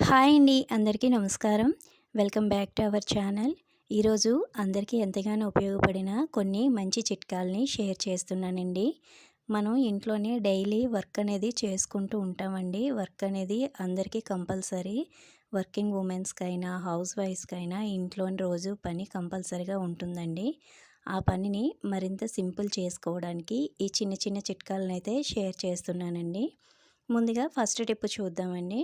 Hi అండి అందరికీ నమస్కారం. Welcome back to our channel. ఈరోజు అందరికీ ఎంతగానో ఉపయోగపడిన కొన్ని మంచి చిట్కాలని షేర్ చేస్తున్నానండి. మనం ఇంట్లోనే డైలీ వర్క్ అనేది చేసుకుంటూ ఉంటామండి. వర్క్ అనేది అందరికీ కంపల్సరీ. వర్కింగ్ ఉమెన్స్కైనా హౌస్ వైఫ్స్కైనా ఇంట్లోని రోజు పని కంపల్సరీగా ఉంటుందండి. ఆ పనిని మరింత సింపుల్ చేసుకోవడానికి ఈ చిన్న చిన్న చిట్కాలను అయితే షేర్ చేస్తున్నానండి. ముందుగా ఫస్ట్ టిప్ చూద్దామండి.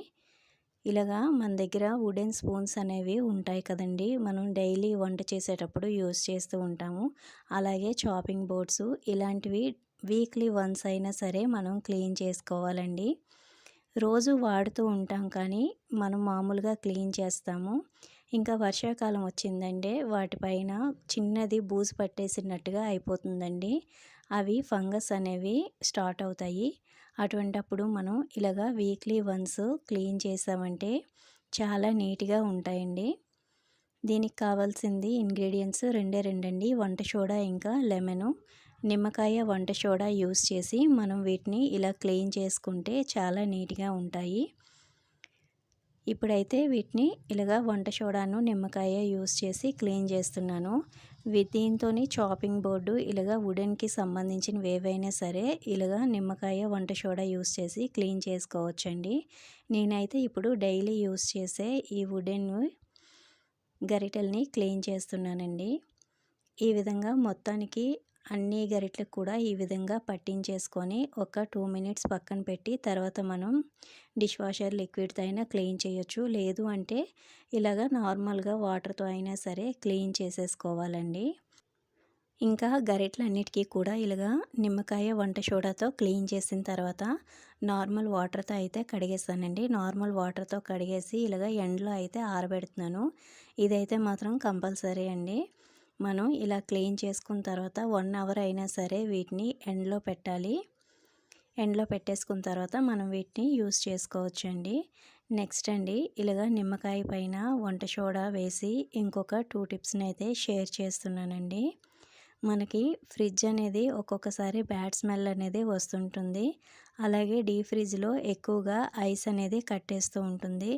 ఇలాగా మన దగ్గర వుడెన్ స్పూన్స్ అనేవి ఉంటాయి కదండి. మనం డైలీ వంట చేసేటప్పుడు యూస్ చేస్తూ ఉంటాము. అలాగే చాపింగ్ బోర్డ్స్ ఇలాంటివి వీక్లీ వన్స్ అయినా సరే మనం క్లీన్ చేసుకోవాలండి. రోజు వాడుతూ ఉంటాం కానీ మనం మామూలుగా క్లీన్ చేస్తాము. ఇంకా వర్షాకాలం వచ్చిందంటే వాటిపైన చిన్నది బూజు పట్టేసినట్టుగా అయిపోతుందండి. అవి ఫంగస్ అనేవి స్టార్ట్ అవుతాయి. అటువంటప్పుడు మనం ఇలాగా వీక్లీ వన్స్ క్లీన్ చేసామంటే చాలా నీట్గా ఉంటాయండి. దీనికి కావాల్సింది ఇంగ్రీడియంట్స్ రెండే రెండండి. వంట సోడా ఇంకా లెమను. నిమ్మకాయ వంట సోడా యూస్ చేసి మనం వీటిని ఇలా క్లీన్ చేసుకుంటే చాలా నీట్గా ఉంటాయి. ఇప్పుడైతే వీటిని ఇలాగా వంట సోడాను నిమ్మకాయ యూస్ చేసి క్లీన్ చేస్తున్నాను. దీంతో చాపింగ్ బోర్డు ఇలాగా వుడెన్కి సంబంధించినవి ఏవైనా సరే ఇలాగా నిమ్మకాయ వంట సోడా యూస్ చేసి క్లీన్ చేసుకోవచ్చండి. నేనైతే ఇప్పుడు డైలీ యూస్ చేసే ఈ వుడెన్ గరిటెల్ని క్లీన్ చేస్తున్నానండి. ఈ విధంగా మొత్తానికి అన్ని గరిటలకు కూడా ఈ విధంగా పట్టించేసుకొని ఒక టూ మినిట్స్ పక్కన పెట్టి తర్వాత మనం డిష్ వాషర్ లిక్విడ్తో అయినా క్లీన్ చేయొచ్చు. లేదు అంటే ఇలాగ నార్మల్గా వాటర్తో అయినా సరే క్లీన్ చేసేసుకోవాలండి. ఇంకా గరిటలన్నిటికీ కూడా ఇలాగా నిమ్మకాయ వంట సోడాతో క్లీన్ చేసిన తర్వాత నార్మల్ వాటర్తో అయితే కడిగేస్తానండి. నార్మల్ వాటర్తో కడిగేసి ఇలాగ ఎండలో అయితే ఆరబెడుతున్నాను. ఇదైతే మాత్రం కంపల్సరీ అండి. మనం ఇలా క్లీన్ చేసుకున్న తర్వాత వన్ అవర్ అయినా సరే వీటిని ఎండలో పెట్టాలి. ఎండలో పెట్టేసుకున్న తర్వాత మనం వీటిని యూస్ చేసుకోవచ్చు అండి నెక్స్ట్ అండి ఇలాగ నిమ్మకాయ పైన వంట సోడా వేసి ఇంకొక టూ టిప్స్ని అయితే షేర్ చేస్తున్నానండి. మనకి ఫ్రిడ్జ్ అనేది ఒక్కొక్కసారి బ్యాడ్ స్మెల్ అనేది వస్తుంటుంది. అలాగే డీ ఫ్రిడ్జ్లో ఎక్కువగా ఐస్ అనేది కట్టేస్తూ ఉంటుంది.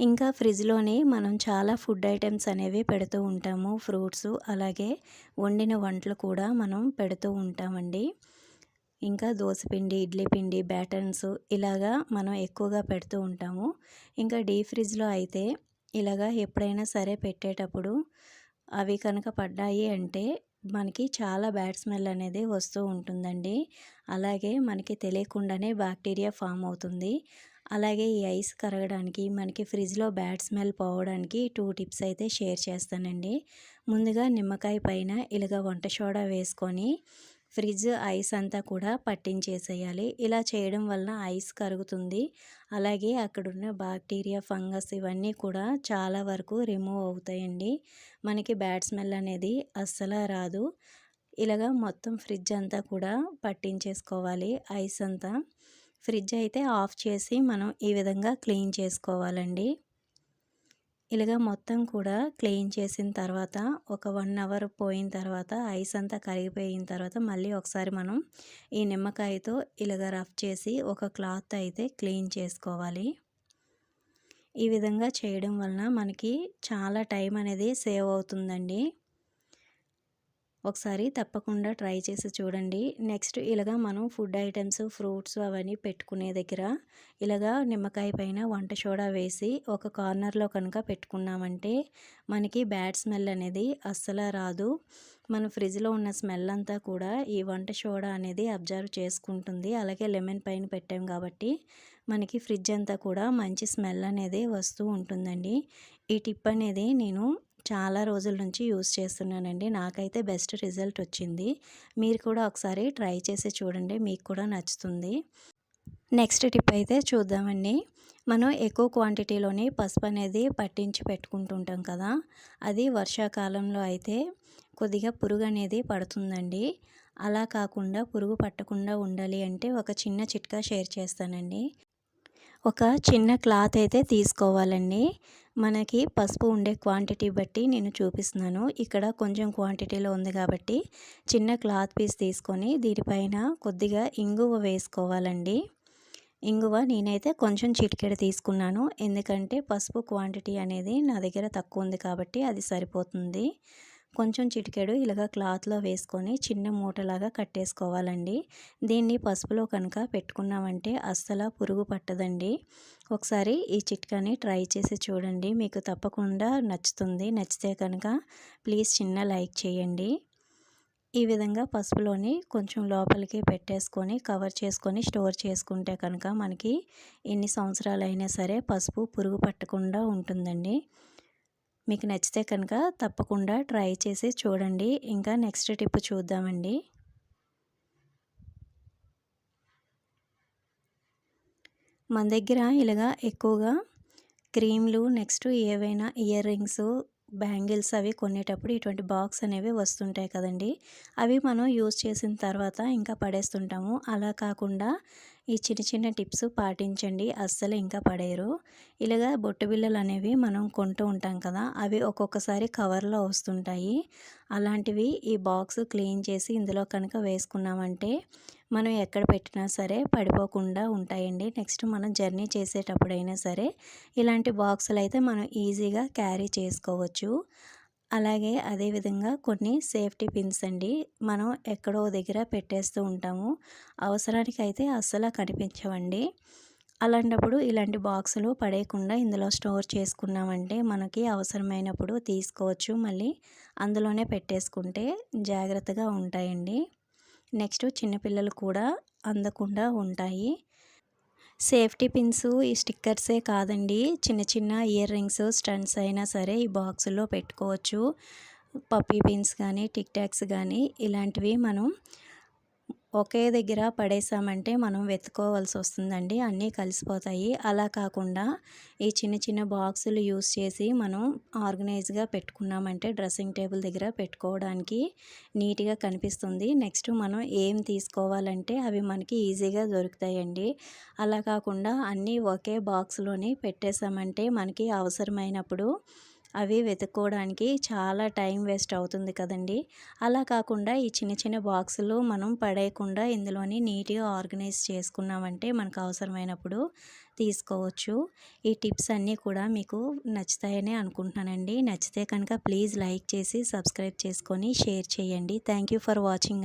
ఇంకా ఫ్రిడ్జ్లోని మనం చాలా ఫుడ్ ఐటమ్స్ అనేవి పెడుతూ ఉంటాము. ఫ్రూట్స్ అలాగే వండిన వంటలు కూడా మనం పెడుతూ ఉంటామండి. ఇంకా దోశపిండి ఇడ్లీ పిండి బ్యాటర్న్స్ ఇలాగా మనం ఎక్కువగా పెడుతూ ఉంటాము. ఇంకా డీ ఫ్రిడ్జ్లో అయితే ఇలాగా ఎప్పుడైనా సరే పెట్టేటప్పుడు అవి కనుక పడ్డాయి అంటే మనకి చాలా బ్యాడ్ స్మెల్ అనేది వస్తూ ఉంటుందండి. అలాగే మనకి తెలియకుండానే బ్యాక్టీరియా ఫామ్ అవుతుంది. అలాగే ఈ ఐస్ కరగడానికి మనకి ఫ్రిడ్జ్లో బ్యాడ్ స్మెల్ పోవడానికి టూ టిప్స్ అయితే షేర్ చేస్తానండి. ముందుగా నిమ్మకాయ పైన ఇలాగ వంట సోడా వేసుకొని ఫ్రిడ్జ్ ఐస్ అంతా కూడా పట్టించేసేయాలి. ఇలా చేయడం వలన ఐస్ కరుగుతుంది. అలాగే అక్కడున్న బాక్టీరియా ఫంగస్ ఇవన్నీ కూడా చాలా వరకు రిమూవ్ అవుతాయండి. మనకి బ్యాడ్ స్మెల్ అనేది అస్సలు రాదు. ఇలాగ మొత్తం ఫ్రిడ్జ్ అంతా కూడా పట్టించేసుకోవాలి ఐస్ అంతా. ఫ్రిడ్జ్ అయితే ఆఫ్ చేసి మనం ఈ విధంగా క్లీన్ చేసుకోవాలండి. ఇలాగ మొత్తం కూడా క్లీన్ చేసిన తర్వాత ఒక వన్ అవర్ పోయిన తర్వాత ఐస్ అంతా కరిగిపోయిన తర్వాత మళ్ళీ ఒకసారి మనం ఈ నిమ్మకాయతో ఇలాగ రఫ్ చేసి ఒక క్లాత్ అయితే క్లీన్ చేసుకోవాలి. ఈ విధంగా చేయడం వలన మనకి చాలా టైం అనేది సేవ్ అవుతుందండి. ఒకసారి తప్పకుండా ట్రై చేసి చూడండి. నెక్స్ట్ ఇలాగా మనం ఫుడ్ ఐటమ్స్ ఫ్రూట్స్ అవన్నీ పెట్టుకునే దగ్గర ఇలాగా నిమ్మకాయ పైన వంట సోడా వేసి ఒక కార్నర్లో కనుక పెట్టుకున్నామంటే మనకి బ్యాడ్ స్మెల్ అనేది అస్సలు రాదు. మన ఫ్రిడ్జ్లో ఉన్న స్మెల్ అంతా కూడా ఈ వంట సోడా అనేది అబ్జర్వ్ చేసుకుంటుంది. అలాగే లెమన్ పైన పెట్టాం కాబట్టి మనకి ఫ్రిడ్జ్ అంతా కూడా మంచి స్మెల్ అనేది వస్తూ ఉంటుందండి. ఈ టిప్ అనేది నేను చాలా రోజుల నుంచి యూస్ చేస్తున్నానండి. నాకైతే బెస్ట్ రిజల్ట్ వచ్చింది. మీరు కూడా ఒకసారి ట్రై చేసి చూడండి. మీకు కూడా నచ్చుతుంది. నెక్స్ట్ టిప్ అయితే చూద్దామండి. మనం ఎక్కువ క్వాంటిటీలోని పసుపు అనేది పట్టించి పెట్టుకుంటుంటాం కదా. అది వర్షాకాలంలో అయితే కొద్దిగా పురుగు అనేది పడుతుందండి. అలా కాకుండా పురుగు పట్టకుండా ఉండాలి అంటే ఒక చిన్న చిట్కా షేర్ చేస్తానండి. ఒక చిన్న క్లాత్ అయితే తీసుకోవాలండి. మనకి పసుపు ఉండే క్వాంటిటీ బట్టి నేను చూపిస్తున్నాను. ఇక్కడ కొంచెం క్వాంటిటీలో ఉంది కాబట్టి చిన్న క్లాత్ పీస్ తీసుకొని దీనిపైన కొద్దిగా ఇంగువ వేసుకోవాలండి. ఇంగువ నేనైతే కొంచెం చిటికెడ తీసుకున్నాను. ఎందుకంటే పసుపు క్వాంటిటీ అనేది నా దగ్గర తక్కువ ఉంది కాబట్టి అది సరిపోతుంది. కొంచెం చిటికెడు ఇలాగ క్లాత్లో వేసుకొని చిన్న మూటలాగా కట్టేసుకోవాలండి. దీన్ని పసుపులో కనుక పెట్టుకున్నామంటే అస్సలు పురుగు పట్టదండి. ఒకసారి ఈ చిట్కాని ట్రై చేసి చూడండి. మీకు తప్పకుండా నచ్చుతుంది. నచ్చితే కనుక ప్లీజ్ చిన్న లైక్ చేయండి. ఈ విధంగా పసుపులోని కొంచెం లోపలికి పెట్టేసుకొని కవర్ చేసుకొని స్టోర్ చేసుకుంటే కనుక మనకి ఎన్ని సంవత్సరాలు అయినా సరే పసుపు పురుగు పట్టకుండా ఉంటుందండి. మీకు నచ్చితే కనుక తప్పకుండా ట్రై చేసి చూడండి. ఇంకా నెక్స్ట్ టిప్ చూద్దామండి. మన దగ్గర ఇలాగా ఎక్కువగా క్రీమ్లు నెక్స్ట్ ఏవైనా ఇయర్ రింగ్స్ బ్యాంగిల్స్ అవి కొనేటప్పుడు ఇటువంటి బాక్స్ అనేవి వస్తుంటాయి కదండి. అవి మనం యూజ్ చేసిన తర్వాత ఇంకా పడేస్తుంటాము. అలా కాకుండా ఈ చిన్న చిన్న టిప్స్ పాటించండి. అస్సలు ఇంకా పడేయరు. ఇలాగా బొట్టు బిల్లలు అనేవి మనం కొంటూ ఉంటాం కదా అవి ఒక్కొక్కసారి కవర్లో వస్తుంటాయి. అలాంటివి ఈ బాక్స్ క్లీన్ చేసి ఇందులో కనుక వేసుకున్నామంటే మనం ఎక్కడ పెట్టినా సరే పడిపోకుండా ఉంటాయండి. నెక్స్ట్ మనం జర్నీ చేసేటప్పుడైనా సరే ఇలాంటి బాక్సులు అయితే మనం ఈజీగా క్యారీ చేసుకోవచ్చు. అలాగే అదేవిధంగా కొన్ని సేఫ్టీ పిన్స్ అండి. మనం ఎక్కడో దగ్గర పెట్టేస్తూ ఉంటాము. అవసరానికి అయితే అస్సలు కనిపించవండి. అలాంటప్పుడు ఇలాంటి బాక్సులు పడేయకుండా ఇందులో స్టోర్ చేసుకున్నామంటే మనకి అవసరమైనప్పుడు తీసుకోవచ్చు. మళ్ళీ అందులోనే పెట్టేసుకుంటే జాగ్రత్తగా ఉంటాయండి. నెక్స్ట్ చిన్నపిల్లలు కూడా అందకుండా ఉంటాయి. సేఫ్టీ పిన్స్ ఈ స్టిక్కర్సే కాదండి. చిన్న చిన్న ఇయర్ రింగ్స్ స్టంట్స్ అయినా సరే ఈ బాక్సులో పెట్టుకోవచ్చు. పప్పీ పిన్స్ కానీ టిక్ టాక్స్ కానీ ఇలాంటివి మనం ఒకే దగ్గర పడేసామంటే మనం వెతుకోవాల్సి వస్తుందండి. అన్నీ కలిసిపోతాయి. అలా కాకుండా ఈ చిన్న చిన్న బాక్సులు యూస్ చేసి మనం ఆర్గనైజ్గా పెట్టుకున్నామంటే డ్రెస్సింగ్ టేబుల్ దగ్గర పెట్టుకోవడానికి నీట్గా కనిపిస్తుంది. నెక్స్ట్ మనం ఏం తీసుకోవాలంటే అవి మనకి ఈజీగా దొరుకుతాయండి. అలా కాకుండా అన్నీ ఒకే బాక్స్లోనే పెట్టేసామంటే మనకి అవసరమైనప్పుడు అవి వెతుక్కోవడానికి చాలా టైం వేస్ట్ అవుతుంది కదండి. అలా కాకుండా ఈ చిన్న చిన్న బాక్సులు మనం పడేయకుండా ఇందులోని నీట్గా ఆర్గనైజ్ చేసుకున్నామంటే మనకు అవసరమైనప్పుడు తీసుకోవచ్చు. ఈ టిప్స్ అన్నీ కూడా మీకు నచ్చుతాయని అనుకుంటున్నానండి. నచ్చితే కనుక ప్లీజ్ లైక్ చేసి సబ్స్క్రైబ్ చేసుకొని షేర్ చేయండి. Thank for watching.